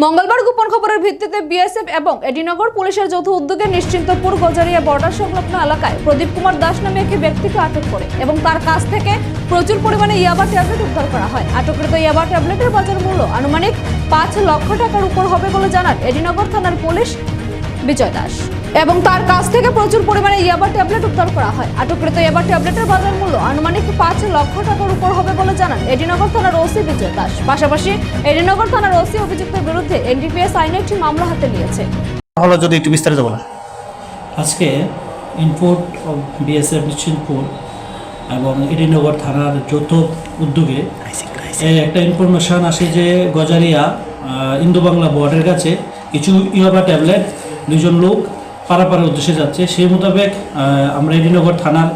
মঙ্গলবার গোপন খবরের ভিত্তিতে বিএসএফ এবং এডিনগর পুলিশের যৌথ উদ্যোগে নিশ্চিন্তপুর গজারিয়া বর্ডার সংলগ্ন এলাকায় প্রদীপ কুমার দাস নামে একটি ব্যক্তিকে আটক করে এবং তার কাছ থেকে প্রচুর পরিমাণে ইয়াবা ট্যাবলেট উদ্ধার করা হয়। আটককৃত ইয়াবা ট্যাবলেটের বাজার মূল্য আনুমানিক পাঁচ লক্ষ টাকার উপর হবে বলে জানান এডিনগর থানার পুলিশ। বিজয় দাস। এবং তার কাছ থেকে প্রচুর পরিমাণে ইয়াবা ট্যাবলেট উদ্ধার করা হয়। আটককৃত ইয়াবা ট্যাবলেটের বাজার মূল্য আনুমানিক পাঁচ লক্ষ টাকার উপর হবে বলে জানান এডিনগর থানার ওসি বিজয় দাস। পাশাপাশি এডিনগর থানার ওসি অভিযুক্তের বিরুদ্ধে এনডিপিএস আইনে একটি মামলা হাতে নিয়েছে। হলো যদি একটু বিস্তারিত বলা আজকে ইনপোর্ট অফ বিএসএফ নিশ্চিন্তপুর এবং এডিনগর থানার যৌথ উদ্যোগে একটা ইনফরমেশন আসে যে গজারিয়া ইন্দো বাংলা বর্ডারের কাছে কিছু ইয়াবা ট্যাবলেট দুজন লোক পারাপারের উদ্দেশ্যে যাচ্ছে। সেই মোতাবেক আমরা এডিনগর থানার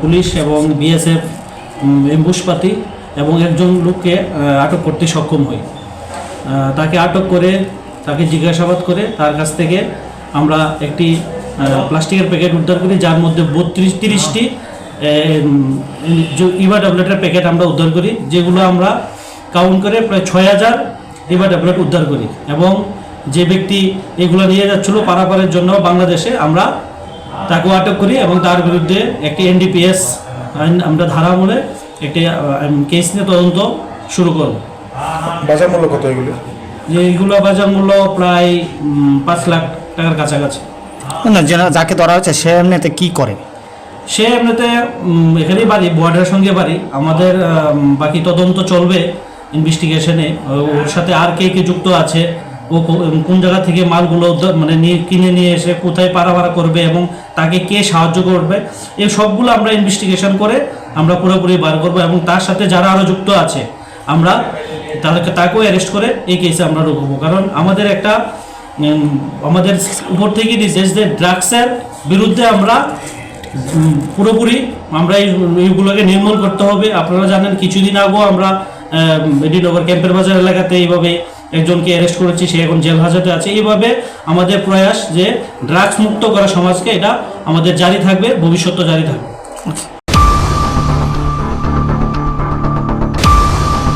পুলিশ এবং বিএসএফ এম্বুশপাতি এবং একজন লোককে আটক করতে সক্ষম হই। তাকে আটক করে, তাকে জিজ্ঞাসাবাদ করে তার কাছ থেকে আমরা একটি প্লাস্টিকের প্যাকেট উদ্ধার করি, যার মধ্যে বত্রিশ, তিরিশটি ইভা ট্যাবলেটের প্যাকেট আমরা উদ্ধার করি, যেগুলো আমরা কাউন্ট করে প্রায় ছয় হাজার ইভা ট্যাবলেট উদ্ধার করি এবং যে ব্যক্তি এগুলো নিয়ে যাচ্ছিল পারাপারের জন্য বাংলাদেশে আমরা তাকেও আটক করি এবং তার বিরুদ্ধে একটি এনডিপিএস আইন আমরা ধারা আমলে একটি কেস নিয়ে তদন্ত শুরু করব। বাজার মূল্য কত এগুলি? যে এইগুলো বাজার মূল্য প্রায় পাঁচ লাখ টাকার কাছাকাছি। না যারা- যাকে ধরা হচ্ছে সে এমনিতে কী করে? সে এমনিতে এখানেই বাড়ি বর্ডারের সঙ্গে বাড়ি। আমাদের বাকি তদন্ত চলবে ইনভেস্টিগেশনে ওর সাথে আর কে কে যুক্ত আছে ও কোন জায়গা থেকে মালগুলো মানে নিয়ে কিনে নিয়ে এসে কোথায় পারাপারা করবে এবং তাকে কে সাহায্য করবে এই সবগুলো আমরা ইনভেস্টিগেশন করে আমরা পুরোপুরি বার করব এবং তার সাথে যারা আরও যুক্ত আছে, আমরা তাদেরকে তাকেও অ্যারেস্ট করে এই কেসে আমরা ঢুকবো কারণ আমাদের একটা আমাদের উপর থেকে নির্দেশ যে ড্রাগসের বিরুদ্ধে আমরা পুরোপুরি আমরা এইগুলোকে নির্মূল করতে হবে। আপনারা জানেন, কিছুদিন আগেও আমরা মেডিনগর ক্যাম্পের বাজার এলাকাতে এইভাবে একজনকে অ্যারেস্ট করেছি, সে এখন জেল হাজতে আছে। এইভাবে আমাদের প্রয়াস যে ড্রাগস মুক্ত করা সমাজকে এটা আমাদের জারি থাকবে, ভবিষ্যৎ জারি থাকবে।